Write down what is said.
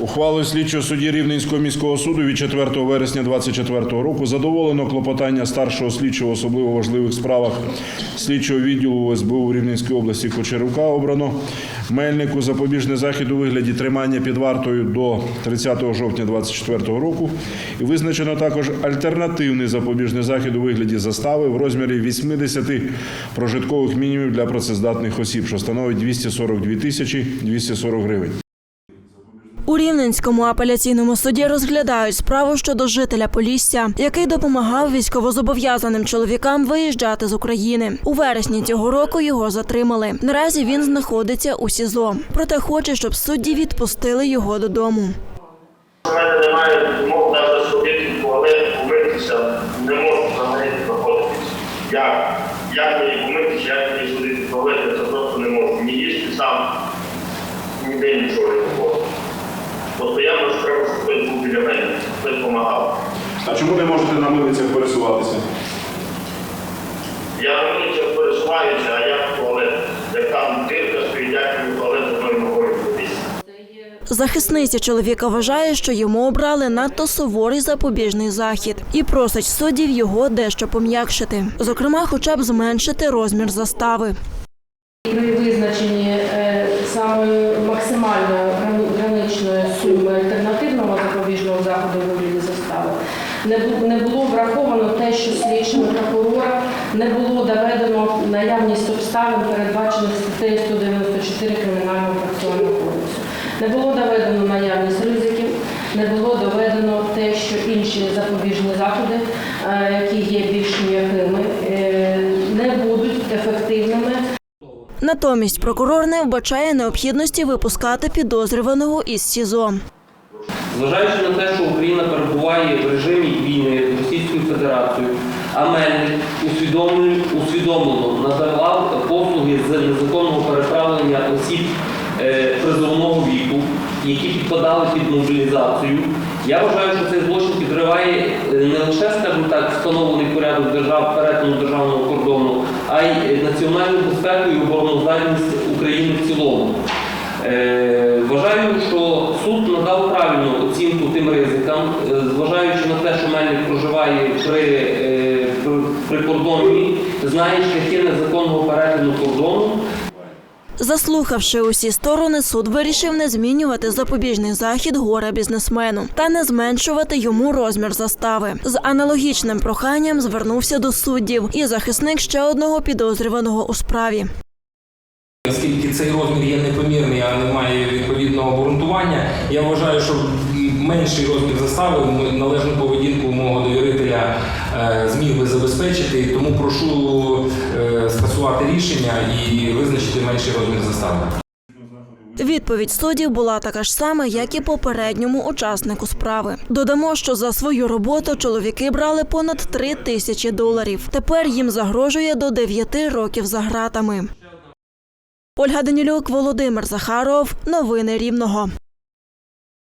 Ухвалою слідчого судді Рівненського міського суду від 4 вересня 2024 року задоволено клопотання старшого слідчого особливо важливих справах слідчого відділу СБУ Рівненській області Кочерюка обрано Мельнику запобіжний захід у вигляді тримання під вартою до 30 жовтня 2024 року. І визначено також альтернативний запобіжний захід у вигляді застави в розмірі 80 прожиткових мінімумів для працездатних осіб, що становить 242 тисячі 240 гривень. У Рівненському апеляційному суді розглядають справу щодо жителя Полісся, який допомагав військовозобов'язаним чоловікам виїжджати з України. У вересні цього року його затримали. Наразі він знаходиться у СІЗО. Проте хоче, щоб судді відпустили його додому. У мене немає змоги навіть сходити в туалет, помитися, не можу взагалі знаходитися. Як? Як мені помитися, як мені сходити в це просто не можу. Ні їсти сам, ніде нічого не можу. Постоянно ж треба, щоб хтось був біля мене, хтось допомагав. А чому не можете на милицях пересуватися? Я на вулицях пересуваюся, а я в туалет. Як там дирка стоїть, як в туалет одною ногою ходити. Захисниця чоловіка вважає, що йому обрали надто суворий запобіжний захід і просить суддів його дещо пом'якшити, зокрема, хоча б зменшити розмір застави. При визначенні е, самої максимальної грани- граничної суми альтернативного запобіжного заходу не було враховано те, що слідчими прокурора не було доведено наявність обставин, передбачених статтею 194 Кримінального процесуального кодексу. Не було доведено наявність ризиків, не було доведено те, що інші запобіжні заходи, е, які є більш м'якими, е, не будуть ефективними Натомість прокурор не вбачає необхідності випускати підозрюваного із СІЗО. Зважаючи на те, що Україна перебуває в режимі війни з Російською Федерацією, а Мельник усвідомлено, надавав послуги з незаконного переправлення осіб е, призовного віку, які підпадали під мобілізацію. Я вважаю, що цей злочин підриває е, не лише, скажімо так, встановлений порядок держав перетину державного кордону, а й національну безпеку і обороноздатність України в цілому. Е, Вважаю, що суд надав правильну оцінку тим ризикам, е, зважаючи на те, що Мельник проживає при, е, при- при кордоні, знає шляхи незаконного перетину кордону. Заслухавши усі сторони, суд вирішив не змінювати запобіжний захід горе бізнесмену та не зменшувати йому розмір застави. З аналогічним проханням звернувся до суддів і захисник ще одного підозрюваного у справі. Оскільки цей розмір є непомірний, а не має відповідного обґрунтування, я вважаю, що менший розмір застави належну поведінку мого довірителя е, зміг би забезпечити. Тому прошу е, скасувати рішення і визначити менший розмір застави. Відповідь суддів була така ж сама, як і попередньому учаснику справи. Додамо, що за свою роботу чоловіки брали понад три тисячі доларів. Тепер їм загрожує до 9 років за ґратами. Ольга Данілюк, Володимир Захаров. Новини Рівного.